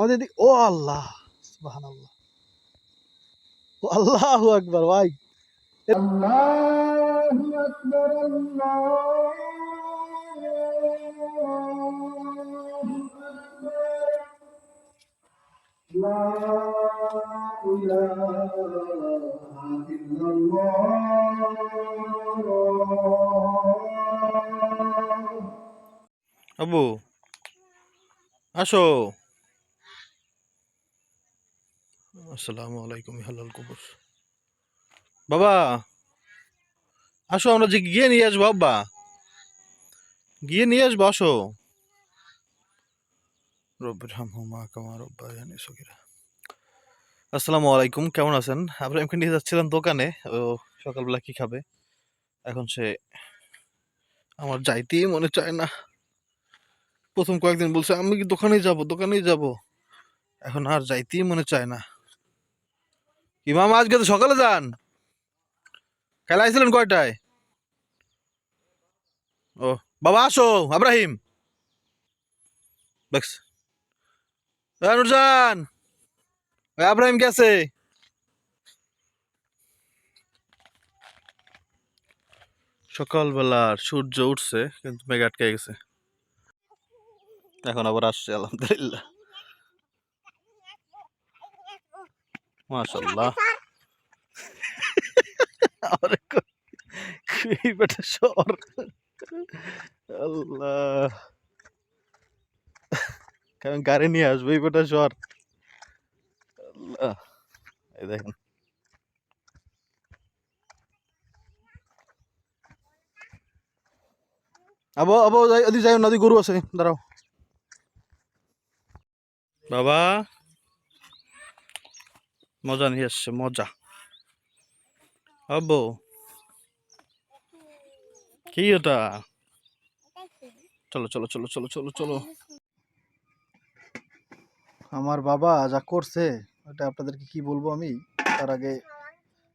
আমাদের দিক ও আল্লাহ সুবাহান আল্লাহ ও আল্লাহ একবার ভাই আবু আসো। আসসালামু আলাইকুম হালাল কবুর। বাবা আসো আমরা যে গিয়ে নিয়ে আসব আব্বা। গিয়ে নিয়ে আসব আসো। রব্বির হামহুমা কামা রব্বায়ানি সগীরা। আসসালামু আলাইকুম কেমন আছেন? আব্রাহিমকে নিয়ে যাচ্ছিলাম দোকানে ও সকালবেলা কি খাবে? এখন সে আমার যাইতেই মনে চায় না। প্রথম কয়েকদিন বলছে আমি কি দোকানেই যাব দোকানেই যাব। এখন আর যাইতেই মনে চায় না। ইমাম আজকে তো সকালে যান। কাল আইছিলেন কয়টায়? ও, বাবা আসো, আব্রাহিম। নুরজান আব্রাহিম গেছে। সকালবেলার সূর্য উঠছে, কিন্তু মেঘ আটকে গেছে। এখন আবার আসছে, আলহামদুলিল্লাহ। মাশাল্লাহ আরে কই- বেটা আল্লাহ। কারণ গাড়ি নিয়ে আসবে এই বেটা সর আল্লাহ। এই দেখেন। আবো আবো যাই ওদিকে যাই নদী গরু আছে দাঁড়াও। বাবা। মজা নিয়ে আসছে মজা। আব্বু কি ওটা? চলো চলো চলো চলো চলো চলো। আমার বাবা যা করছে ওটা আপনাদেরকে কি বলব আমি? তার আগে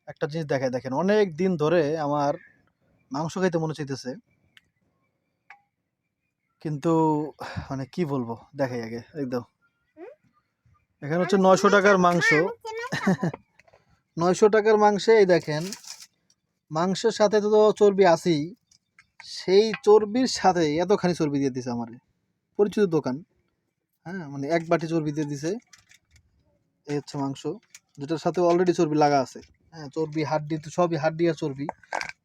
একটা জিনিস দেখায় দেখেন অনেক দিন ধরে আমার মাংস খাইতে মনে চাইতেছে। কিন্তু মানে কি বলব? দেখাই আগে একদম। এখানে হচ্ছে নয়শো টাকার মাংস। নয়শো টাকার মাংসে, এই দেখেন, মাংসের সাথে তো চর্বি আছেই, সেই চর্বির সাথে এতখানি চর্বি দিয়ে দিছে আমারে। পরিচিত দোকান হ্যাঁ মানে এক বাটি চর্বি দিয়ে দিছে, এই হচ্ছে মাংস, যেটার সাথে অলরেডি চর্বি লাগা আছে। হ্যাঁ চর্বি, হাড্ডি, তো সবই হাড্ডি আর চর্বি,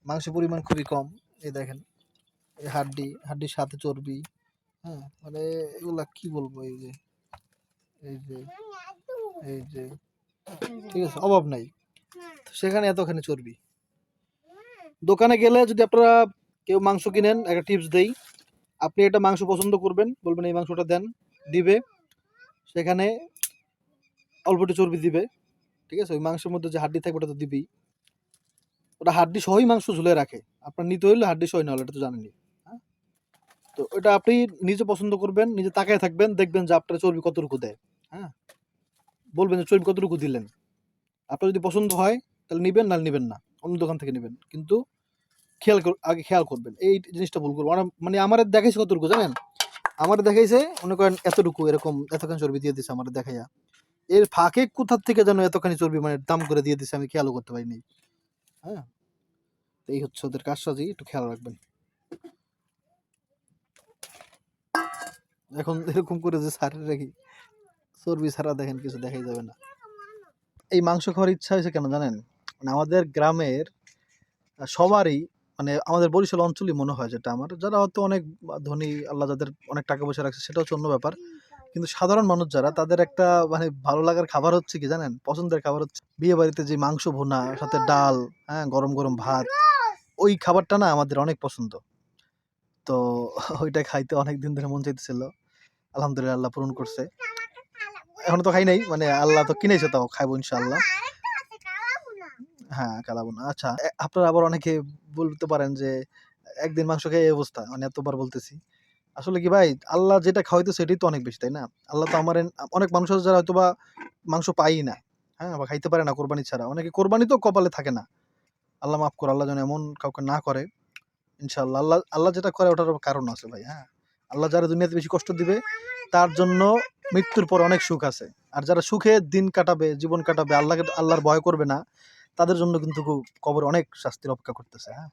মাংসের পরিমাণ খুবই কম, এই দেখেন, এই হাড্ডি, হাড্ডির সাথে চর্বি হ্যাঁ মানে এগুলা কি বলব, এই যে এই যে এই যে ঠিক আছে, অভাব নাই। সেখানে এতখানি চর্বি। দোকানে গেলে যদি আপনারা কেউ মাংস কিনেন, একটা টিপস দেই, আপনি একটা মাংস পছন্দ করবেন, বলবেন এই মাংসটা দেন, দিবে, সেখানে অল্প একটু চর্বি দিবে, ঠিক আছে? ওই মাংসের মধ্যে যে হাড্ডি থাকবে ওটা তো দিবেই। ওটা হাড্ডি সহই মাংস ঝুলে রাখে। আপনার নিতে হইলে হাড্ডি সহ না হলে এটা তো জানেনই। হ্যাঁ? তো ওটা আপনি নিজে পছন্দ করবেন, নিজে তাকায় থাকবেন, দেখবেন যে আপনার চর্বি কতটুকু দেয়। হ্যাঁ? বলবেন যে চর্বি কতটুকু দিলেন? আপনার যদি পছন্দ হয়, তাহলে নেবেন না নেবেন না। অন্য দোকান থেকে নেবেন। কিন্তু খেয়াল আগে খেয়াল করবেন। এই জিনিসটা ভুল করব মানে আমার দেখাইছে কতটুকু, জানেন? আমার দেখাইছে, মনে করেন এতটুকু, এরকম এতখানি চর্বি দিয়ে দিছে আমার দেখাইয়া। এর ফাঁকে কোথার থেকে যেন এতখানি চর্বি মানে দাম করে দিয়ে দিছে, আমি খেয়ালও করতে পারিনি। হ্যাঁ? এই হচ্ছে ওদের কাজসাজি, একটু খেয়াল রাখবেন। এখন এরকম করে যে সারে রাখি চর্বি ছাড়া দেখেন কিছু দেখাই যাবে না। এই মাংস খাওয়ার ইচ্ছা হয়েছে কেন জানেন? মানে আমাদের গ্রামের সবারই মানে আমাদের বরিশাল অঞ্চলই মনে হয় যেটা আমার। যারা হয়তো অনেক ধনী, আল্লাহ যাদের অনেক টাকা পয়সা রাখছে সেটা হচ্ছে অন্য ব্যাপার। কিন্তু সাধারণ মানুষ যারা, তাদের একটা মানে ভালো লাগার খাবার হচ্ছে কি জানেন? পছন্দের খাবার হচ্ছে বিয়ে বাড়িতে যে মাংস ভুনা, সাথে ডাল হ্যাঁ গরম গরম ভাত, ওই খাবারটা না আমাদের অনেক পছন্দ। তো ওইটা খাইতে অনেক দিন ধরে মন চাইতেছিল। আলহামদুলিল্লাহ আল্লাহ পূরণ করছে। এখনও তো খাই নাই মানে আল্লাহ তো কিনেছে তাও খাইবো ইনশাআল্লাহ। হ্যাঁ কালাবো না আচ্ছা আপনারা আবার অনেকে বলতে পারেন যে একদিন মাংস খেয়ে এই অবস্থা মানে এতবার বলতেছি। আসলে কি ভাই আল্লাহ যেটা খাওয়াইতো সেটাই তো অনেক বেশি তাই না? আল্লাহ তো আমার অনেক মানুষ আছে যারা হয়তো বা মাংস পাই না হ্যাঁ বা খাইতে পারে না কোরবানি ছাড়া। অনেকে কোরবানি তো কপালে থাকে না। আল্লাহ মাফ করে আল্লাহ যেন এমন কাউকে না করে ইনশাআল্লাহ। আল্লাহ আল্লাহ যেটা করে ওটার কারণ আছে ভাই হ্যাঁ। আল্লাহ যারা দুনিয়াতে বেশি কষ্ট দিবে তার জন্য মৃত্যুর পর অনেক সুখ আছে। আর যারা সুখে দিন কাটাবে, জীবন কাটাবে, আল্লাহকে, আল্লাহর ভয় করবে না, তাদের জন্য কিন্তু কবর অনেক শাস্তির অপেক্ষা করতেছে হ্যাঁ?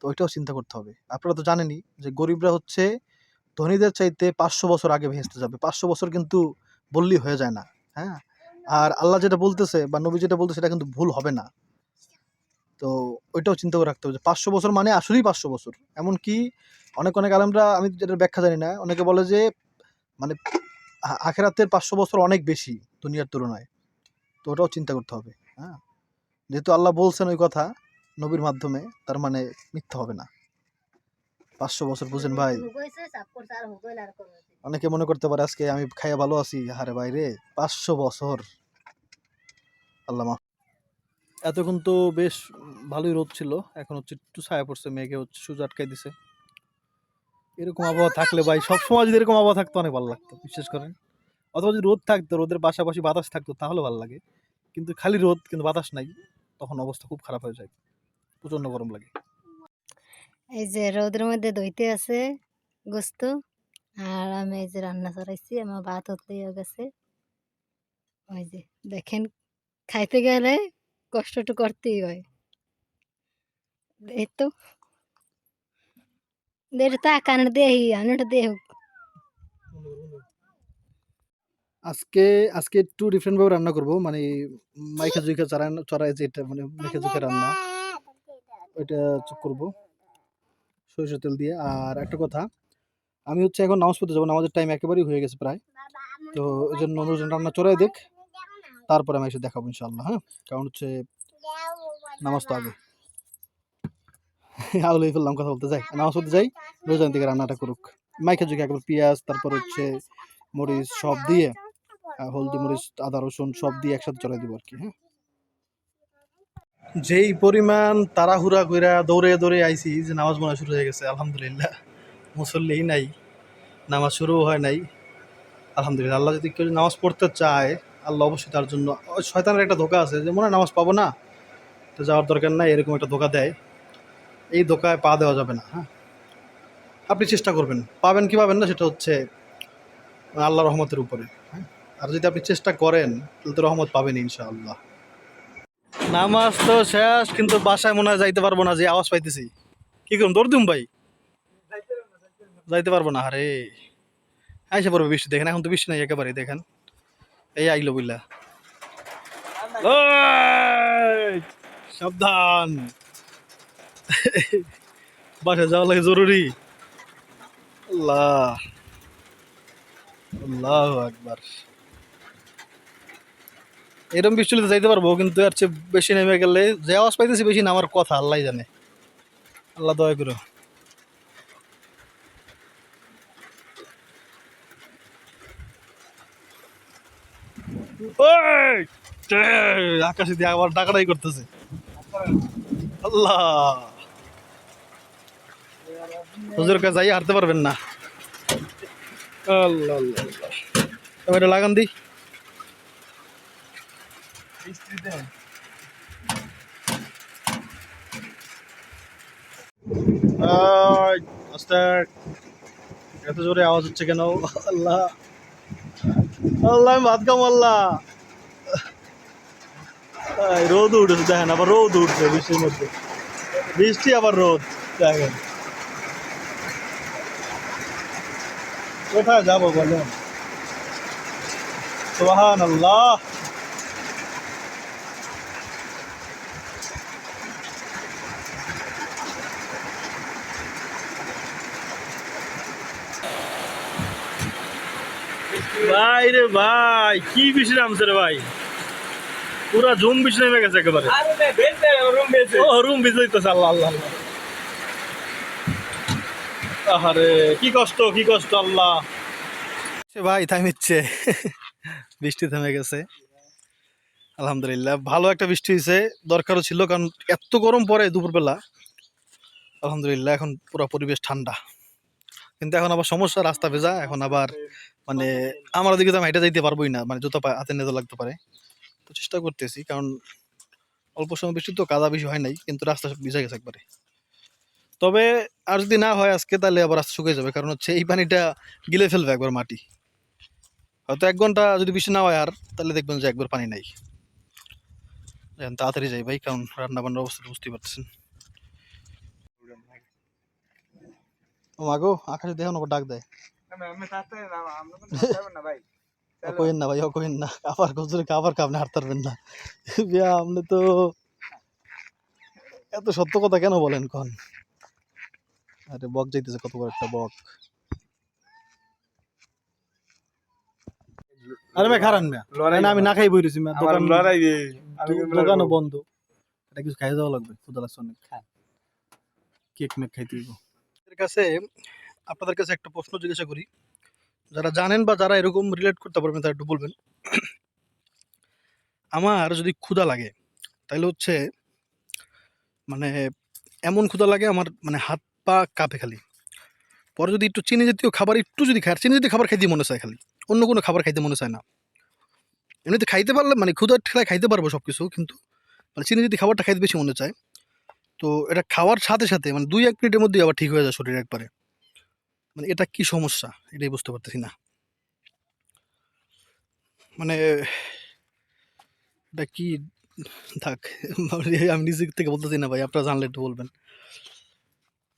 তো ওইটাও চিন্তা করতে হবে। আপনারা তো জানেনই যে গরিবরা হচ্ছে ধনীদের চাইতে পাঁচশো বছর আগে ভেসতে যাবে। পাঁচশো বছর কিন্তু বললেই হয়ে যায় না হ্যাঁ? আর আল্লাহ যেটা বলতেছে বা নবী যেটা বলতেছে সেটা কিন্তু ভুল হবে না। তো ওইটাও চিন্তা করে রাখতে হবে যে পাঁচশো বছর মানে আসলেই পাঁচশো বছর। এমনকি অনেক অনেক আলমরা, আমি যেটা ব্যাখ্যা জানি না, অনেকে বলে যে মানে আখেরাতের পাঁচশো বছর অনেক বেশি দুনিয়ার তুলনায়। তো ওটাও চিন্তা করতে হবে হ্যাঁ? যেহেতু আল্লাহ বলছেন ওই কথা নবীর মাধ্যমে তার মানে মিথ্যা হবে না। পাঁচশো বছর বুঝেন ভাই। অনেকে মনে করতে পারে আজকে আমি খাইয়া ভালো আছি হারে বাইরে পাঁচশো বছর। আল্লাহ মাফ। এতক্ষণ তো বেশ ভালোই রোদ ছিল এখন হচ্ছে একটু ছায়া পড়ছে মেঘে হচ্ছে সূর্য আটকাই দিছে। এরকম আবহাওয়া থাকলে ভাই সবসময় যদি এরকম আবহাওয়া থাকতো অনেক ভালো লাগতো বিশ্বাস করেন অথবা যদি রোদ থাকতো রোদের পাশাপাশি বাতাস থাকতো তাহলে ভালো লাগে। কিন্তু খালি রোদ কিন্তু বাতাস নাই তখন অবস্থা খুব খারাপ হয়ে যায়। প্রচণ্ড গরম লাগে। এই যে রোদের মধ্যে দইতে আছে গোস্ত আর আমি এই যে রান্না চড়াইছি আমার ভাত হতেই গেছে। ওই যে দেখেন খাইতে গেলে কষ্ট তো করতেই হয়। এই তো। এটা তো কানে দেহি আনেটা দেহ আজকে আজকে একটু ডিফারেন্ট ভাবে রান্না করব মানে মাইখা জুইখা চড়াই চড়াই যেটা মানে মাইখা জুইখা রান্না ওইটা চুপ করব সরিষার তেল দিয়ে। আর একটা কথা, আমি হচ্ছে এখন নামাজ পড়তে যাব, নামাজের টাইম একেবারেই হয়ে গেছে প্রায়। তো ওই জন্য অনুজন রান্না চড়াই দেখ। তারপরে আমি এসে দেখাবো ইনশাল্লাহ হ্যাঁ? কারণ হচ্ছে নামাজ তো আগে। আউলাই ফেললাম কথা বলতে যাই নামাজ পড়তে যাই রোজান থেকে রান্নাটা করুক মাইকে জুইখা একবার পেঁয়াজ তারপর হচ্ছে মরিচ সব দিয়ে হলদি মরিচ আদা রসুন সব দিয়ে একসাথে চড়াই দিব আর কি হ্যাঁ যেই পরিমাণ তাড়াহুড়া কইরা দৌড়ে দৌড়ে আইছি যে নামাজ মনে শুরু হয়ে গেছে আলহামদুলিল্লাহ মুসল্লি নাই নামাজ শুরু হয় নাই আলহামদুলিল্লাহ আল্লাহ যদি কেউ নামাজ পড়তে চায় আল্লাহ অবশ্যই তার জন্য শয়তানের একটা ধোকা আছে যে মনে হয় নামাজ পাবো না তো যাওয়ার দরকার নাই এরকম একটা ধোকা দেয় এই ধোকায় পা দেওয়া যাবে না হ্যাঁ? আপনি চেষ্টা করবেন। পাবেন কি পাবেন না সেটা হচ্ছে আল্লাহ রহমতের উপরে হ্যাঁ? আর যদি আপনি চেষ্টা করেন, তাহলে তো রহমত পাবেন ইনশাআল্লাহ। নামাজ তো শেষ, কিন্তু বাসায় মনে হয় যাইতে পারব না, যে আওয়াজ পাইতেছি। কি করুন দৌড় দিম ভাই? যাইতে পারব না, আরে। আইসা পড়বে বৃষ্টি, দেখেন, এখন তো বৃষ্টি নাই একেবারে, দেখেন। এই আইলো বুঝলা সাবধান। বাসায় যাওয়া লাগে জরুরি। আল্লাহ। আল্লাহ আকবার। এরকম বৃষ্টি যাইতে পারব, কিন্তু আর চেয়ে বেশি নেমে গেলে যে আওয়াজ পাইতেছি বেশি নামার কথা আল্লাহ জানে। আল্লাহ দয়া করো! আকাশে দিয়ে আবার ডাকাডাকি করতেছে। আল্লাহ। হুজুর কাছে যাই হারতে পারবেন না। আল্লাহ আল্লাহ এটা লাগান দি। আয়, এত জোরে আওয়াজ হচ্ছে কেন? আল্লাহ আল্লাহ আমি ভাত খাম আল্লাহ। রোদ উঠেছে দেখেন আবার রোদ উঠছে বৃষ্টির মধ্যে। বৃষ্টি আবার রোদ দেখেন। কোথায় যাব বলেন সোহান আল্লাহ ভাই রে ভাই কি বৃষ্টি নামছে রে ভাই পুরা জুম বৃষ্টি নেমে গেছে একেবারে ও রুম ভিজে আল্লাহ আল্লাহ আল্লাহ আহারে, কি কষ্ট কি কষ্ট, আল্লাহ। ভাই থামিচ্ছে বৃষ্টি থেমে গেছে। আলহামদুলিল্লাহ, ভালো একটা বৃষ্টি হয়েছে। দরকারও ছিল, কারণ এত গরম পড়ে দুপুরবেলা। আলহামদুলিল্লাহ, এখন পুরো পরিবেশ ঠান্ডা। কিন্তু এখন আবার সমস্যা, রাস্তা ভেজা। এখন আবার মানে আমার দিকে তো আমি হেঁটে যাইতে পারবোই না মানে জুতো হাতে নিতে লাগতে পারে। তো চেষ্টা করতেছি, কারণ অল্প সময় বৃষ্টি তো কাদা বেশি হয় নাই, কিন্তু রাস্তা সব ভিজে গেছে একবারে। তবে আর যদি না হয় আজকে, তাহলে আবার রাস্তা শুকিয়ে যাবে। কারণ হচ্ছে এই পানিটা গিলে ফেলবে একবার মাটি। হয়তো এক ঘণ্টা যদি বৃষ্টি না হয় আর, তাহলে দেখবেন যে একবার পানি নাই। তাড়াতাড়ি যাই ভাই, কারণ রান্না বান্নার অবস্থা বুঝতেই পারতেছেন। ও মাগো আকাশে দেখো না ডাক দেয়। কইেন না ভাই, ও কইেন না। আবার গজরে আবার আপনি হাঁটতে পারবেন না আপনি তো। এত সত্য কথা কেন বলেন কন? আরে বক যাইতেছে কত বড় একটা বক। আরে ভাই খারান না আমি না খাই বইরেছি দোকান দো- দোকানও বন্ধ। এটা কিছু খাই যাওয়া লাগবে ক্ষুদা লাগছে অনেক। কেক মেক খাইতে আপনাদের কাছে আপনাদের কাছে একটা প্রশ্ন জিজ্ঞাসা করি। যারা জানেন বা যারা এরকম রিলেট করতে পারবেন তারা একটু বলবেন। আমার যদি ক্ষুধা লাগে তাহলে হচ্ছে মানে এমন ক্ষুধা লাগে আমার মানে হাত পা কাঁপে খালি। পরে যদি একটু চিনি জাতীয় খাবার, একটু যদি খায়, চিনি জাতীয় খাবার খাইতে মনে চায় খালি। অন্য কোনো খাবার খাইতে মনে চায় না। এমনিতে খাইতে পারলে মানে ক্ষুধার ঠেলায় খাইতে পারব সব কিছু কিন্তু মানে চিনি জাতীয় খাবারটা খাইতে বেশি মনে চায়। তো এটা খাওয়ার সাথে সাথে মানে দুই এক মিনিটের মধ্যেই আবার ঠিক হয়ে যায় শরীর একবারে। মানে এটা কি সমস্যা? এটাই বুঝতে পারতেছি না। মানে এটা কি, থাক, আমি নিজের থেকে বলতেছি না ভাই, আপনারা জানলে একটু বলবেন।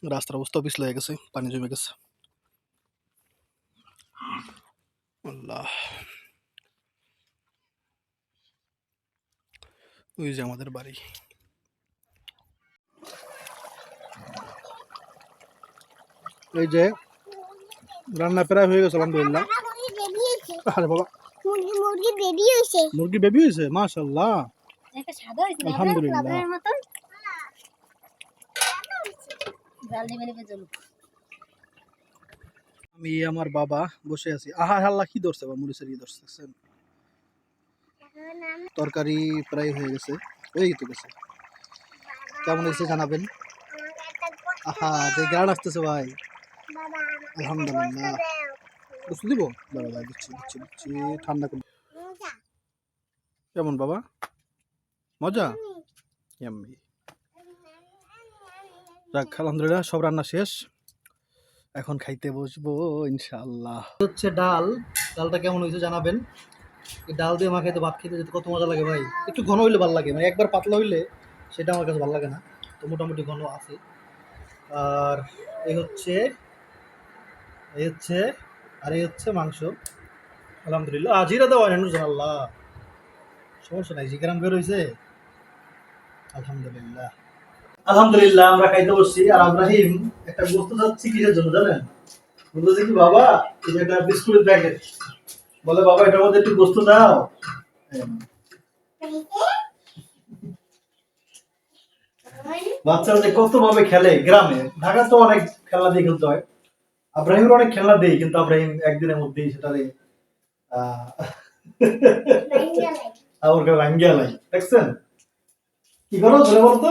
রাস্তার অবস্থা পিছলে হয়ে গেছে পানি জমে গেছে। আল্লাহ। ওই যে আমাদের বাড়ি। এই যে রান্না প্রায় হয়ে গেছে আলহামদুলিল্লাহ। আরে বাবা। মুরগি বেবি হয়েছে মুরগি বেবি হয়েছে? না আলহামদুলিল্লাহ। লাবড়ার মতন জাল নেবে নেবে চলো আমি আমার বাবা বসে আছি। আহা হাল্লা কি ধরছে বা মরিচের কি ধরছেন তরকারি প্রায় হয়ে গেছে হয়ে তো গেছে। কেমন হয়েছে জানাবেন? আহা যে গান আসতেছে ভাই। আলহামদুলিল্লাহ। বুঝতে দিব? দাঁড়া ভাই দিচ্ছি দিচ্ছি দিচ্ছি ঠান্ডা করে। কেমন বাবা? মজা? Yummy. যাক আলহামদুলিল্লাহ সব রান্না শেষ। এখন খাইতে বসবো ইনশাল্লাহ হচ্ছে ডাল। ডালটা কেমন হয়েছে জানাবেন। ডাল দিয়ে মা খাইতে ভাত খেতে যেতে কত মজা লাগে ভাই। একটু ঘন হইলে ভালো লাগে মানে একবার পাতলা হইলে সেটা আমার কাছে ভালো লাগে না। তো মোটামুটি ঘন আছে। আর এই হচ্ছে এই হচ্ছে, আর এই হচ্ছে মাংস। আলহামদুলিল্লাহ। আজিরা দেওয়া হয় না আল্লাহ। সমস্যা নাই জিগ্রাম বের হয়েছে আলহামদুলিল্লাহ। আলহামদুলিল্লাহ আমরা খাইতে বসছি। আর আব্রাহিম একটা বস্তু যাচ্ছি কিসের জন্য জানেন? বলতেছে কি বাবা যে একটা বিস্কুটের প্যাকেট। বলে বাবা এটার মধ্যে একটু বস্তু দাও। বাচ্চারা যে কত ভাবে খেলে গ্রামে ঢাকা তো অনেক খেলা দিয়ে খেলতে হয়। আব্রাহিমের অনেক খেলা দেই কিন্তু আব্রাহিম একদিনের মধ্যেই সেটারে আহ, আবার ভাঙ্গিয়া লাই দেখছেন? কি করো ধরে বলো তো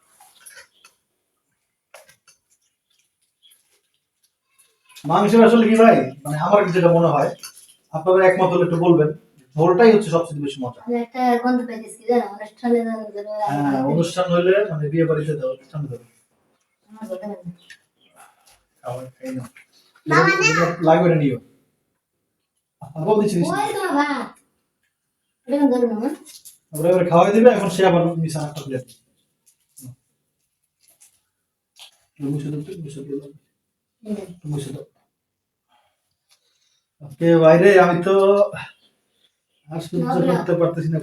মাংসের আসলে কি ভাই? মানে আমার যেটা মনে হয় আপনারা একমত হলে একটু বলবেন। ঝোলটাই হচ্ছে সবচেয়ে বেশি মজা। হ্যাঁ অনুষ্ঠান হইলে মানে বিয়ে বাড়িতে দেওয়া অনুষ্ঠান লাগবে না নিও আবার দিচ্ছি এবার খাওয়াই দিবে এখন সে আবার বিছানা একটা প্লেট মুছে দাও আজকে বাইরে আমি তো আর সহ্য। করতে পারতেছি না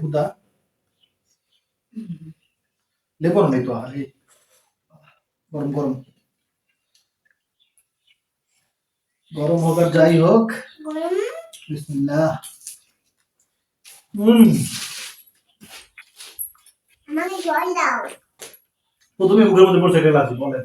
লেবন নেই তো আর গরম গরম। গরম হোক আর যাই হোক। বিসমিল্লাহ। হুম আমাকে জল দাও। প্রথমে মুখের মধ্যে পড়ছে আছে বলেন।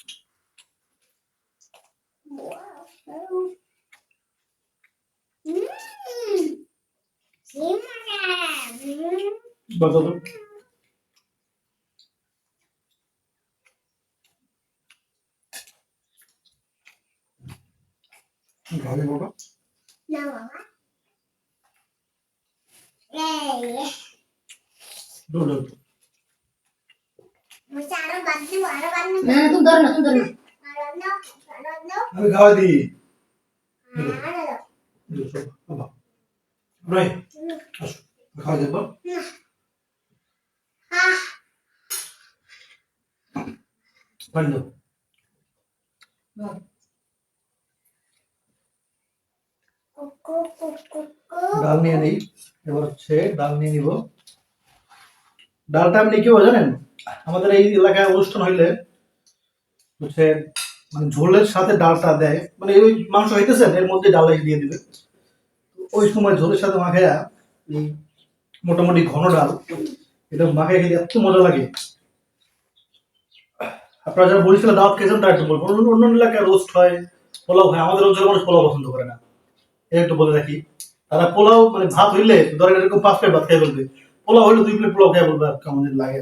তান্দা ইয়া হুম সিমা হুম বাবা খাবে বাবা না বাবা এই দৌড় মুঝে আরও বাদ দেবো আরও বাদ দেবো না আমি দিই। দেবো পানি দাও। কুকু কুকু ডাল নিয়ে নিই। এবার হচ্ছে ডাল নিয়ে নিব। ডালটা আপনি কি হয় জানেন? আমাদের এই এলাকায় অনুষ্ঠান হইলে হচ্ছে মানে ঝোলের সাথে ডালটা দেয় মানে ওই মাংস হইতেছেন এর মধ্যে ডাল দিয়ে দিবে। ওই সময় ঝোলের সাথে এই মোটামুটি ঘন ডাল, এটা মাখায় খেতে এত মজা লাগে। আপনারা যারা বরিশালে দাওয়াত খেয়েছেন, তারা একটু বলবেন। অন্য অন্য এলাকায় রোস্ট হয়, পোলাও হয় আমাদের অঞ্চলের মানুষ পোলাও পছন্দ করে না। এটা একটু বলে রাখি। তারা পোলাও মানে ভাত হইলে ধরেন এরকম পাঁচ প্লেট ভাত খেয়ে বলবে পোলাও হইলে দুই প্লেট পোলাও খেয়ে বলবে কেমন লাগে।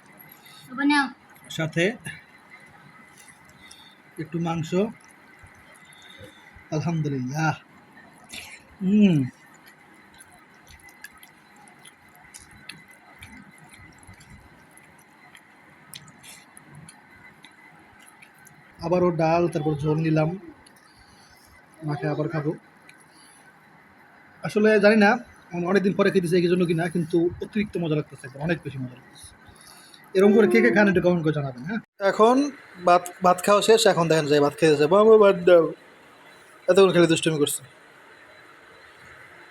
সাথে একটু মাংস। আলহামদুলিল্লাহ। হুম আবারও ডাল, তারপর ঝোল নিলাম। মাকে আবার খাব। আসলে জানি না অনেকদিন পরে খেতেছি, এই জন্য কিনা, কিন্তু অতিরিক্ত মজা লাগতেছে অনেক বেশি মজা লাগতেছে। এরকম করে কে কে খান একটু কমেন্ট করে জানাবেন হ্যাঁ? এখন ভাত ভাত খাওয়া শেষ, এখন দেখেন যাই ভাত খেতে যাব। ভাত দাও। এতক্ষণ খেলে দুষ্টুমি করছে।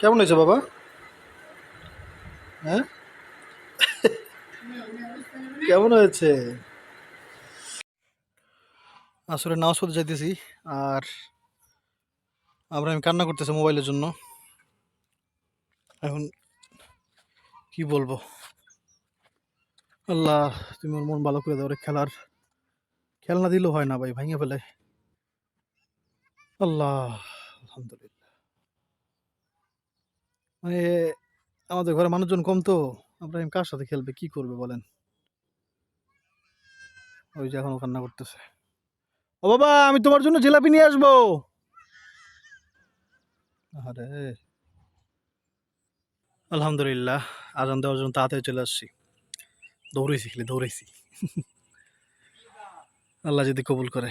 কেমন হয়েছে বাবা? হ্যাঁ? কেমন হয়েছে? আসলে নামাজ পড়তে যাইতেছি, আর আমরা আমি কান্না করতেছি মোবাইলের জন্য। এখন কি বলব? আল্লাহ, তুমি ওর মন ভালো করে দাও রে খেলার খেলনা দিলেও হয় না ভাই, ভাঙে ফেলে। আল্লাহ, আলহামদুলিল্লাহ। মানে আমাদের ঘরে মানুষজন কম তো, আব্রাহিম কার সাথে খেলবে, কি করবে বলেন? ওই যে এখনও কান্না করতেছে। ও বাবা, আমি তোমার জন্য জিলাপি নিয়ে আসব। আরে আলহামদুলিল্লাহ, আজান দেওয়ার জন্য তাড়াতাড়ি চলে আসছি। দৌড়েছি খেলে দৌড়েছি আল্লাহ যদি কবুল করে।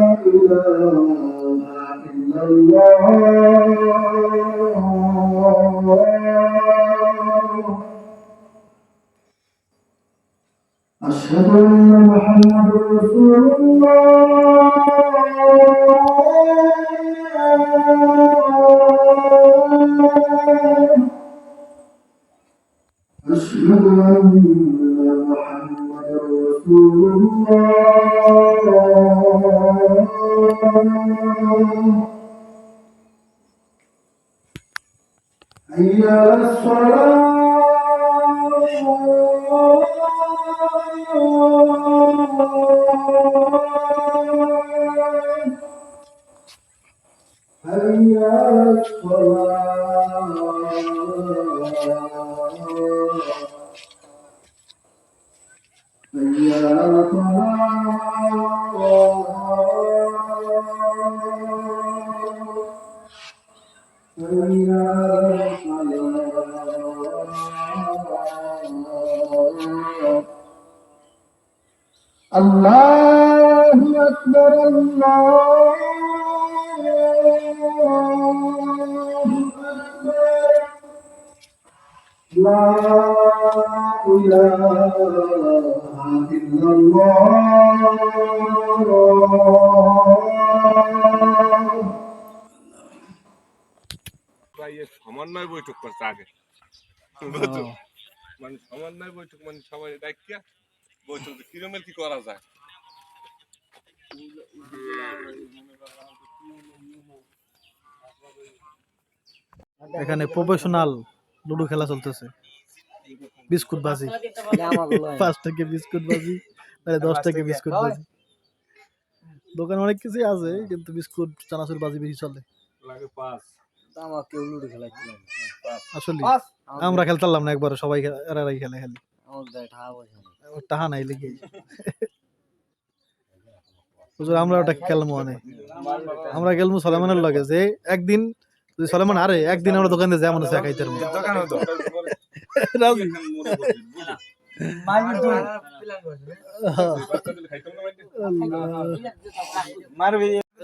الله أكبر الله أكبر لا إله إلا الله প্রায় এর সমন্বয় বৈঠক করছে আগে বুঝছো? মানে সমন্বয় বৈঠক মানে সবাই ডাকিয়া বৈঠক যে কিরমের কি করা যায় এখানে প্রফেশনাল লুডো খেলা চলতেছে। বিস্কুট বাজি পাঁচ টাকা বিস্কুট বাজি মানে দশ টাকা বিস্কুট বাজি দোকানে অনেক কিছুই আছে কিন্তু বিস্কুট চানাচুর বাজি বেশি চলে। আসলে আমরা খেলতাম না একবার সবাই এরাই খেলে খালি। টাহা নাই লেগে। আমরা ওটা খেলব অনেক। আমরা খেলব সলেমানের লগে যে একদিন যদি সলেমান আরে একদিন আমরা দোকানে যাই চা খাইতে পারব। রাজি।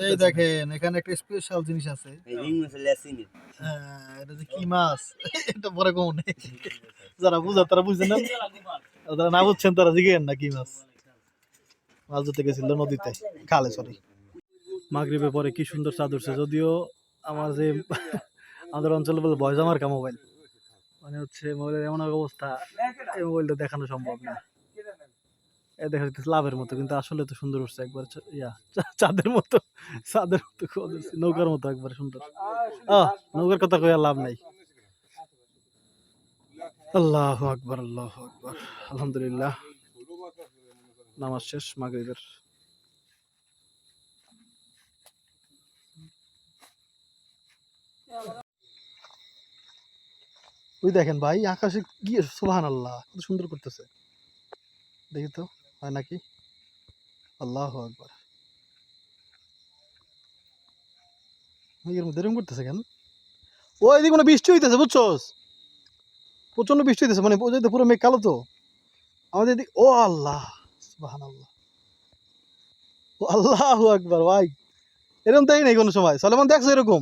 এই দেখেন এখানে একটা স্পেশাল জিনিস আছে। হ্যাঁ, এটা যে কি মাছ? এটা পরে কম নেই। যারা বুঝা তারা বুঝছেন না। যারা না বুঝছেন তারা জিগেন না কি মাছ। মাছ ধরতে গেছিল নদীতে। খালে সরি মাগরিবের পরে কি সুন্দর চাঁদ উঠছে যদিও আমার যে আমাদের অঞ্চলে বলে বয়স আমার কা মোবাইল মানে হচ্ছে মোবাইলের এমন এক অবস্থা এই মোবাইলটা দেখানো সম্ভব না এ দেখা যাচ্ছে লাভের মতো কিন্তু আসলে তো সুন্দর উঠছে একবার ইয়া চাঁদের মতো চাঁদের মতো নৌকার মতো একবার সুন্দর আহ নৌকার কথা কইয়া লাভ নাই আল্লাহ আকবার আল্লাহ আকবার আলহামদুলিল্লাহ নামাজ শেষ মাগরিবের ওই দেখেন ভাই, আকাশে গিয়ে সুবহান আল্লাহ কত সুন্দর করতেছে। দেখি তো, হয় নাকি? আল্লাহ আকবার। এর মধ্যে এরকম করতেছে কেন? ও, এদিকে কোনো বৃষ্টি হইতেছে, বুঝছোস? প্রচণ্ড বৃষ্টি হইতেছে মানে পুরো মেঘ কালো তো। আমাদের এদিকে, ও আল্লাহ সুবহান আল্লাহ ও আল্লাহ আকবার, ভাই। এরকম তাই নাই কোনো সময়। সলেমান দেখছ এরকম?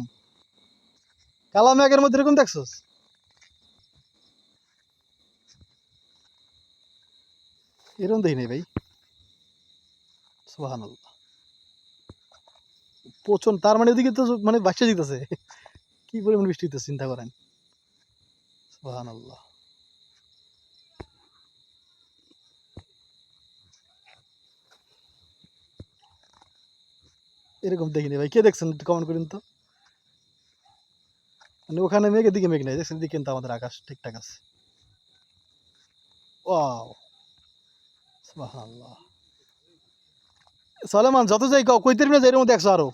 কালা মেঘের মধ্যে এরকম দেখছোস? এরকম দেখি নাই ভাই আল্লাহ প্রচণ্ড তার মানে ওদিকে তো মানে বাচ্চা দিতেছে কি পরিমাণ বৃষ্টি হইতেছে চিন্তা করেন আল্লাহ এরকম দেখিনি ভাই কে দেখছেন কমেন্ট করুন তো মানে ওখানে মেঘ এদিকে মেঘ নেই দেখছেন এদিকে কিন্তু আমাদের আকাশ ঠিকঠাক আছে সুবহানাল্লাহ সলেমান, যত যাই কাও, কইতে না যে এরকম দেখছ আরও?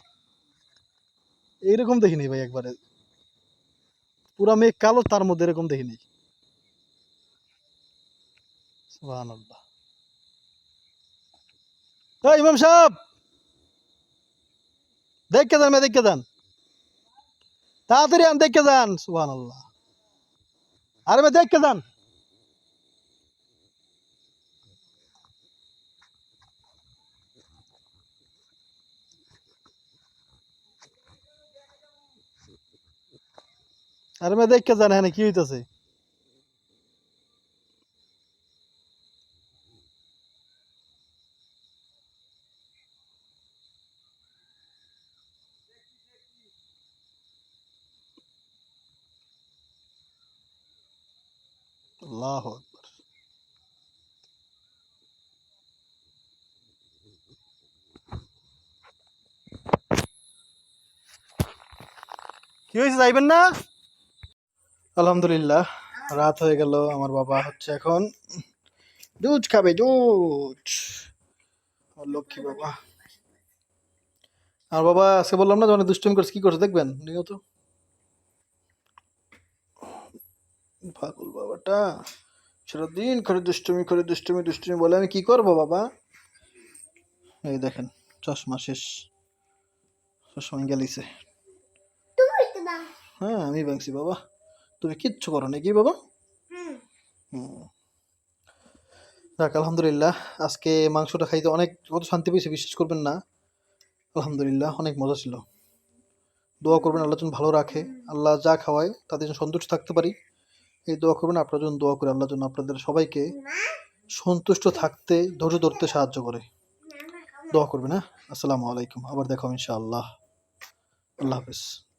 এইরকম দেখিনি ভাই একবারে। পুরা মেঘ কালো, তার মধ্যে এরকম দেখিনি। এই, ইমাম সাহেব! দেখে যান দেখে যান। তাড়াতাড়ি আন, দেখে যান। সুবহানাল্লাহ। আরে মেয়ে দেখে যান। सर मैं देख के जाना है ना की तो से क्यों इसे साइबन ना আলহামদুলিল্লাহ রাত হয়ে গেল আমার বাবা হচ্ছে এখন। দুধ খাবে দুধ। আমার লক্ষ্মী বাবা। আর বাবা আজকে বললাম না যখন দুষ্টুমি করছে কি করছে দেখবেন? নিয়ত। পাগল বাবাটা। সারাদিন করে দুষ্টুমি করে দুষ্টুমি দুষ্টুমি বলে আমি কি করব বাবা? এই দেখেন চশমা শেষ। চশমা গেলিছে তুমি হ্যাঁ আমি ভাঙছি বাবা। তুমি কিচ্ছু করো নাকি বাবা? হুম। যাক আলহামদুলিল্লাহ আজকে মাংসটা খাইতে অনেক কত শান্তি পেয়েছে বিশ্বাস করবেন না। আলহামদুলিল্লাহ অনেক মজা ছিল। দোয়া করবেন আল্লাহ যেন ভালো রাখে। আল্লাহ যা খাওয়ায় তাদের যেন সন্তুষ্ট থাকতে পারি। এই দোয়া করবেন আপনার জন্য দোয়া করে আল্লাহ যেন আপনাদের সবাইকে সন্তুষ্ট থাকতে ধৈর্য ধরতে সাহায্য করে। দোয়া করবেন হ্যাঁ? আসসালামু আলাইকুম আবার দেখাও ইনশাআল্লাহ। আল্লাহ হাফেজ।